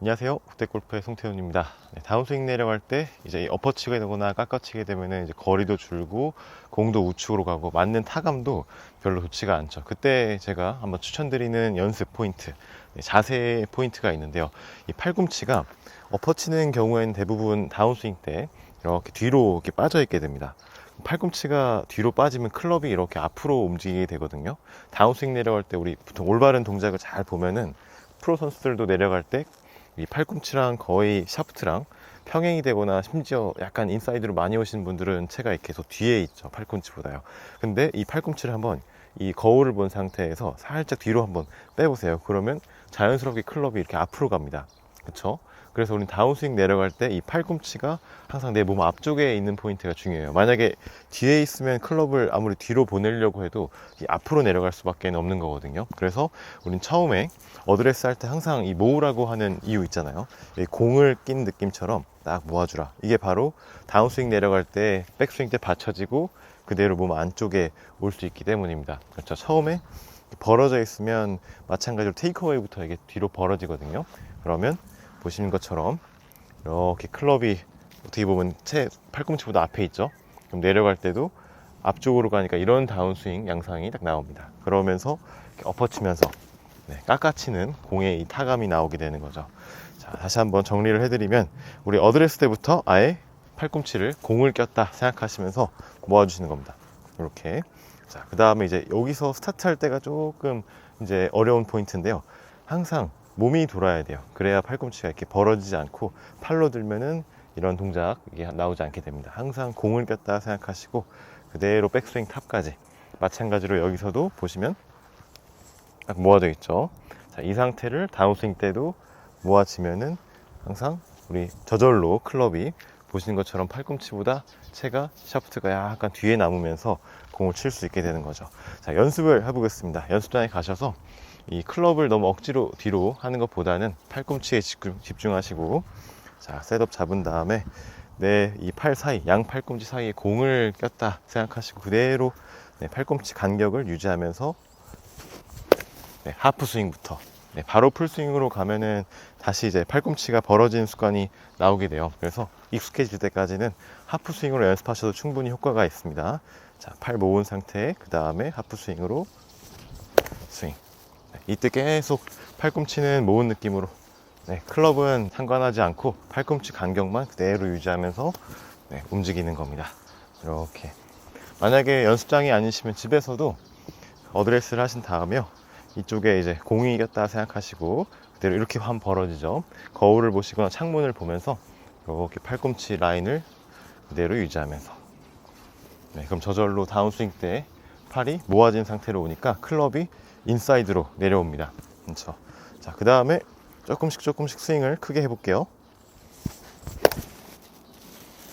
안녕하세요. 국대골프의 송태훈입니다. 네, 다운스윙 내려갈 때 이제 엎어치게 되거나 깎아치게 되면 이제 거리도 줄고 공도 우측으로 가고 맞는 타감도 별로 좋지가 않죠. 그때 제가 한번 추천드리는 연습 포인트, 네, 자세 포인트가 있는데요. 이 팔꿈치가 엎어치는 경우에는 대부분 다운스윙 때 이렇게 뒤로 이렇게 빠져 있게 됩니다. 팔꿈치가 뒤로 빠지면 클럽이 이렇게 앞으로 움직이게 되거든요. 다운스윙 내려갈 때 우리 보통 올바른 동작을 잘 보면은 프로 선수들도 내려갈 때 이 팔꿈치랑 거의 샤프트랑 평행이 되거나 심지어 약간 인사이드로 많이 오신 분들은 채가 계속 뒤에 있죠. 팔꿈치보다요. 근데 이 팔꿈치를 한번 이 거울을 본 상태에서 살짝 뒤로 한번 빼보세요. 그러면 자연스럽게 클럽이 이렇게 앞으로 갑니다. 그쵸? 그래서 우린 다운스윙 내려갈 때 이 팔꿈치가 항상 내 몸 앞쪽에 있는 포인트가 중요해요. 만약에 뒤에 있으면 클럽을 아무리 뒤로 보내려고 해도 이 앞으로 내려갈 수밖에 없는 거거든요. 그래서 우린 처음에 어드레스 할 때 항상 이 모으라고 하는 이유 있잖아요. 이 공을 낀 느낌처럼 딱 모아주라. 이게 바로 다운스윙 내려갈 때 백스윙 때 받쳐지고 그대로 몸 안쪽에 올 수 있기 때문입니다. 그렇죠. 처음에 벌어져 있으면 마찬가지로 테이크어웨이부터 이게 뒤로 벌어지거든요. 그러면 보시는 것처럼 이렇게 클럽이 어떻게 보면 채 팔꿈치보다 앞에 있죠. 그럼 내려갈 때도 앞쪽으로 가니까 이런 다운스윙 양상이 딱 나옵니다. 그러면서 엎어치면서 네, 깎아치는 공의 이 타감이 나오게 되는 거죠. 자, 다시 한번 정리를 해드리면 우리 어드레스 때부터 아예 팔꿈치를 공을 꼈다 생각하시면서 모아주시는 겁니다. 이렇게. 자, 그 다음에 이제 여기서 스타트 할 때가 조금 이제 어려운 포인트인데요. 항상 몸이 돌아야 돼요. 그래야 팔꿈치가 이렇게 벌어지지 않고 팔로 들면은 이런 동작 이게 나오지 않게 됩니다. 항상 공을 꼈다 생각하시고 그대로 백스윙 탑까지 마찬가지로 여기서도 보시면 딱 모아져 있죠. 자, 이 상태를 다운스윙 때도 모아지면은 항상 우리 저절로 클럽이 보시는 것처럼 팔꿈치보다 채가 샤프트가 약간 뒤에 남으면서 공을 칠 수 있게 되는 거죠. 자, 연습을 해보겠습니다. 연습장에 가셔서 이 클럽을 너무 억지로 뒤로 하는 것보다는 팔꿈치에 집중, 집중 하시고 자, 셋업 잡은 다음에 내 이 팔 사이, 양 팔꿈치 사이에 공을 꼈다 생각하시고 그대로 네, 팔꿈치 간격을 유지하면서 네, 하프 스윙부터 네, 바로 풀 스윙으로 가면은 다시 이제 팔꿈치가 벌어지는 습관이 나오게 돼요. 그래서 익숙해질 때까지는 하프 스윙으로 연습하셔도 충분히 효과가 있습니다. 자, 팔 모은 상태, 그 다음에 하프 스윙으로 스윙. 네, 이때 계속 팔꿈치는 모은 느낌으로 네, 클럽은 상관하지 않고 팔꿈치 간격만 그대로 유지하면서 네, 움직이는 겁니다. 이렇게 만약에 연습장이 아니시면 집에서도 어드레스를 하신 다음에요. 이쪽에 이제 공이 이겼다 생각하시고 그대로 이렇게 한 벌어지죠. 거울을 보시거나 창문을 보면서 이렇게 팔꿈치 라인을 그대로 유지하면서 네, 그럼 저절로 다운스윙 때 팔이 모아진 상태로 오니까 클럽이 인사이드로 내려옵니다. 그렇죠. 자, 그 다음에 조금씩 조금씩 스윙을 크게 해볼게요.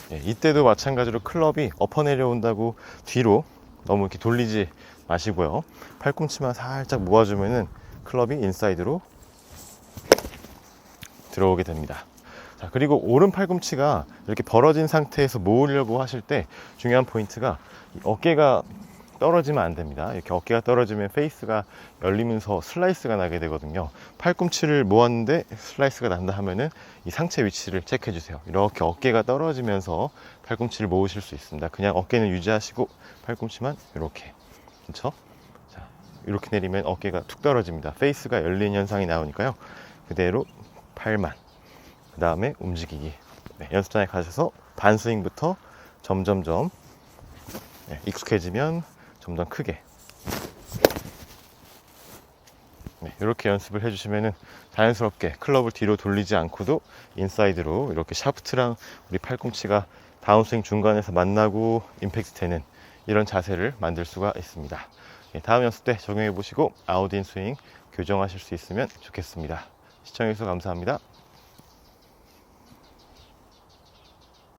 네, 이때도 마찬가지로 클럽이 엎어 내려온다고 뒤로 너무 이렇게 돌리지 마시고요. 팔꿈치만 살짝 모아주면은 클럽이 인사이드로 들어오게 됩니다. 자, 그리고 오른 팔꿈치가 이렇게 벌어진 상태에서 모으려고 하실 때 중요한 포인트가 이 어깨가 떨어지면 안 됩니다. 이렇게 어깨가 떨어지면 페이스가 열리면서 슬라이스가 나게 되거든요. 팔꿈치를 모았는데 슬라이스가 난다 하면은 이 상체 위치를 체크해 주세요. 이렇게 어깨가 떨어지면서 팔꿈치를 모으실 수 있습니다. 그냥 어깨는 유지하시고 팔꿈치만 이렇게. 그렇죠? 자, 이렇게 내리면 어깨가 툭 떨어집니다. 페이스가 열린 현상이 나오니까요. 그대로 팔만. 그 다음에 움직이기. 네, 연습장에 가셔서 반스윙부터 점점점 네, 익숙해지면 점점 크게 네, 이렇게 연습을 해주시면은 자연스럽게 클럽을 뒤로 돌리지 않고도 인사이드로 이렇게 샤프트랑 우리 팔꿈치가 다운스윙 중간에서 만나고 임팩트 되는 이런 자세를 만들 수가 있습니다. 예, 다음 연습 때 적용해 보시고 아웃인 스윙 교정하실 수 있으면 좋겠습니다. 시청해주셔서 감사합니다.